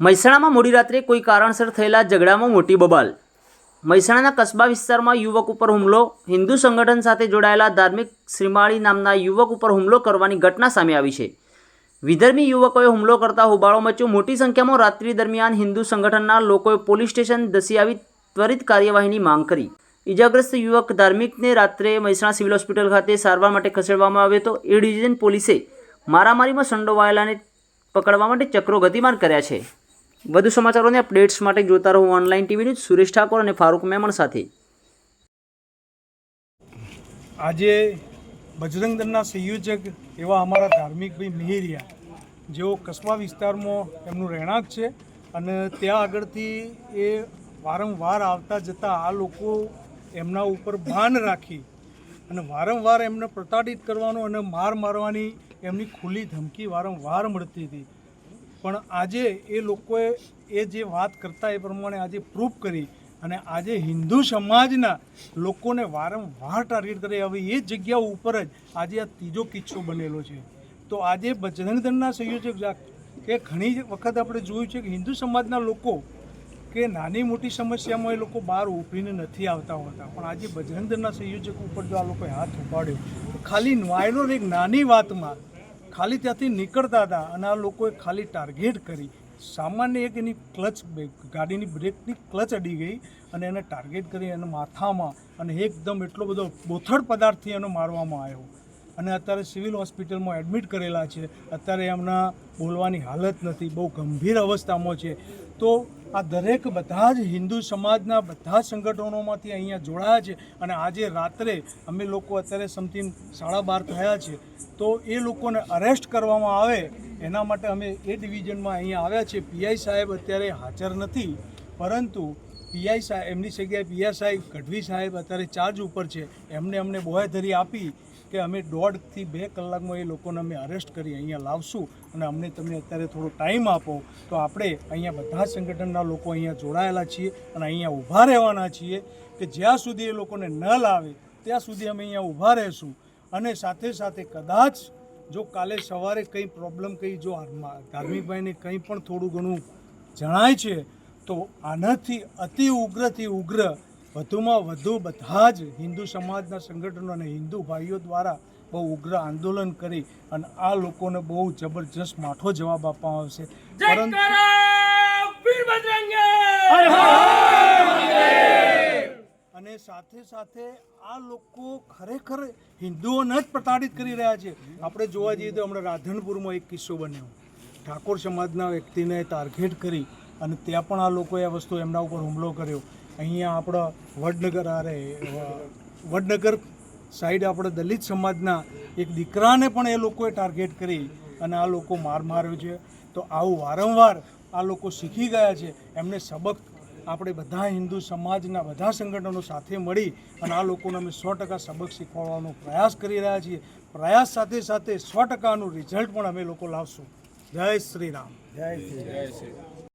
મહેસાણામાં મોડી રાત્રે કોઈ કારણસર થયેલા ઝઘડામાં મોટી બબાલ. મહેસાણાના કસ્બા વિસ્તારમાં યુવક ઉપર હુમલો, હિન્દુ સંગઠન સાથે જોડાયેલા ધાર્મિક શ્રીમાળી નામના યુવક ઉપર હુમલો કરવાની ઘટના સામે આવી છે. વિધર્મી યુવકોએ હુમલો કરતા હોબાળો મચ્યો. મોટી સંખ્યામાં રાત્રિ દરમિયાન હિન્દુ સંગઠનના લોકોએ પોલીસ સ્ટેશન ધસી આવી ત્વરિત કાર્યવાહીની માંગ કરી. ઇજાગ્રસ્ત યુવક ધાર્મિકને રાત્રે મહેસાણા સિવિલ હોસ્પિટલ ખાતે સારવાર માટે ખસેડવામાં આવ્યો હતો. એ ડિવિઝન પોલીસે મારામારીમાં સંડોવાયેલાને પકડવા માટે ચક્રો ગતિમાન કર્યા છે. વધુ સમાચારોને અપડેટ્સ માટે જોતા રહો online TV news. Suresh Thakor અને ફારૂક મેમણ સાથે. આજે બજરંગ દળના સંયોજક એવા અમારા ધાર્મિક ભાઈ મિહિરિયા, જેઓ કસ્બા વિસ્તારમાં એમનું રહેણાંક છે અને ત્યાં આગળથી એ વારંવાર આવતા જતા આ લોકો એમના ઉપર ભાન રાખી અને વારંવાર એમને પ્રતાડિત કરવાનો અને માર મારવાની એમની ખુલ્લી ધમકી વારંવાર મળતી હતી. પણ આજે એ લોકોએ એ જે વાત કરતા એ પ્રમાણે આજે પ્રૂફ કરી અને આજે હિન્દુ સમાજના લોકોને વારંવાર ટાર્ગેટ કરે. હવે એ જગ્યા ઉપર જ આજે આ ત્રીજો કિસ્સો બનેલો છે. તો આજે બજરંગ દળના સંયોજક કે ઘણી વખત આપણે જોયું છે કે હિન્દુ સમાજના લોકો કે નાની મોટી સમસ્યામાં એ લોકો બહાર ઉભીને નથી આવતા હોતા. પણ આજે બજરંગ દળના સંયોજક ઉપર જો આ લોકોએ હાથ ઉપાડ્યો ખાલી વાયરોર એક નાની વાતમાં ખાલી ત્યાંથી નીકળતા હતા અને આ લોકોએ ખાલી ટાર્ગેટ કરી. સામાન્ય એક એની ક્લચ ગાડીની બ્રેકની ક્લચ અડી ગઈ અને એને ટાર્ગેટ કરી એના માથામાં અને એકદમ એટલો બધો બોથડ પદાર્થથી એનો મારવામાં આવ્યો. અને અત્યારે સિવિલ હોસ્પિટલમાં એડમિટ કરેલા છે. અત્યારે એમના બોલવાની હાલત નથી, બહુ ગંભીર અવસ્થામાં છે. તો આ દરેક બધા જ હિન્દુ સમાજના બધા સંગઠનોમાંથી અહીંયા જોડાયા છે અને આજે રાત્રે અમે લોકો અત્યારે સમથિંગ સાડા બાર થયા છે. તો એ લોકોને અરેસ્ટ કરવામાં આવે, એના માટે અમે એ ડિવિઝનમાં અહીંયા આવ્યા છે પીઆઈ સાહેબ અત્યારે હાજર નથી, પરંતુ પીઆઈ સાહેબ એમની જગ્યાએ પીઆઈ સાહેબ ગઢવી સાહેબ અત્યારે ચાર્જ ઉપર છે. એમને અમને બોહેધરી આપી કે અમે દોઢથી બે કલાકમાં એ લોકોને અમે અરેસ્ટ કરી અહીંયા લાવશું અને અમને તમે અત્યારે થોડો ટાઈમ આપો, તો આપણે અહીંયા બધા સંગઠનના લોકો અહીંયા જોડાયેલા છીએ અને અહીંયા ઊભા રહેવાના છીએ કે જ્યાં સુધી એ લોકોને ન લાવે, ત્યાં સુધી અમે અહીંયા ઊભા રહીશું. અને સાથે સાથે કદાચ જો કાલે સવારે કંઈ પ્રોબ્લેમ કંઈ જો ધાર્મિકભાઈને કંઈ પણ થોડું ઘણું જણાય છે, તો આનાથી અતિ ઉગ્રથી ઉગ્ર વધુમાં વધુ બધા જ હિન્દુ સમાજના સંગઠનો અને હિન્દુ ભાઈઓ દ્વારા બહુ ઉગ્ર આંદોલન કરી અને આ લોકોને બહુ જબરજસ્ત માઠો જવાબ આપવામાં આવશે. પરંતુ અને સાથે સાથે આ લોકો ખરેખર હિન્દુઓને જ પ્રતાડિત કરી રહ્યા છે. આપણે જોવા જઈએ તો હમણાં રાધનપુરમાં એક કિસ્સો બન્યો. ઠાકોર સમાજના વ્યક્તિને ટાર્ગેટ કરી અને ત્યાં પણ આ લોકોએ આ વસ્તુ એમના ઉપર હુમલો કર્યો. અહીંયા આપણા વડનગર આરે, વડનગર સાઈડ આપણે દલિત સમાજના એક દીકરાને પણ એ લોકોએ ટાર્ગેટ કરી અને આ લોકો માર માર્યો છે. તો આવું વારંવાર આ લોકો શીખી ગયા છે. એમને સબક આપણે બધા હિન્દુ સમાજના બધા સંગઠનો સાથે મળી અને આ લોકોને અમે સો ટકા સબક શીખવાડવાનો પ્રયાસ કરી રહ્યા છીએ. પ્રયાસ સાથે સાથે સો ટકાનું રિઝલ્ટ પણ અમે લોકો લાવશું. જય શ્રી રામ. જય શ્રી